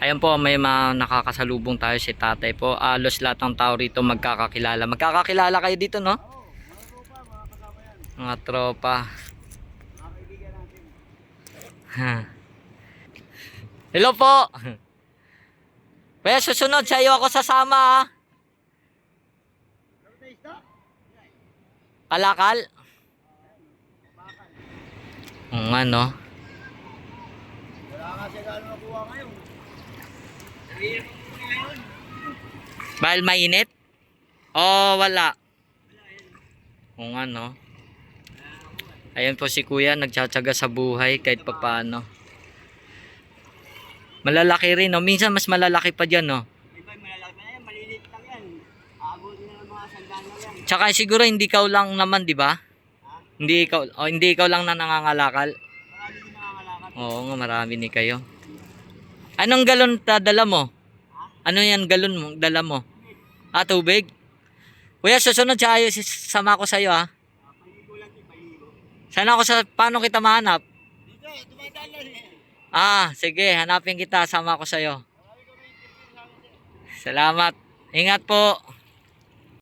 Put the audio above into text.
Ayan po, may mga nakakasalubong tayo si tatay po. Alos lahat ng tao rito magkakakilala. Magkakakilala kayo dito, no? Mga tropa. Ha. Hello po. Kaya susunod sa iyo ako sasama. ah. Kalakal. Ang ano. Wala nga siya gano'n nakuha ngayon. Bahal mainit? Oh, wala. Kung ano. Ayan po si kuya, nagtsatsaga sa buhay kahit papaano. Malalaki rin, no? Minsan mas malalaki pa dyan, no? Iba malalaki na yan, malilit lang yan. Aabutin na mga sandaan na yan. Tsaka siguro hindi ikaw lang naman, di ba? Hindi ikaw, oh, hindi ikaw lang na nangangalakal. Marami din nakakalakat. Oo nga, marami ni kayo. Anong galon ta dala mo? Ano yan galon mo, dala mo? Ah, tubig? Kuya, susunod siya ayo, sama ko sa'yo, ha? Paligo. Sana ako sa, paano kita mahanap? Dito, dumadaan lang. Ah, sige, hanapin kita, sama ko sa'yo. Sa. Salamat. Ingat po.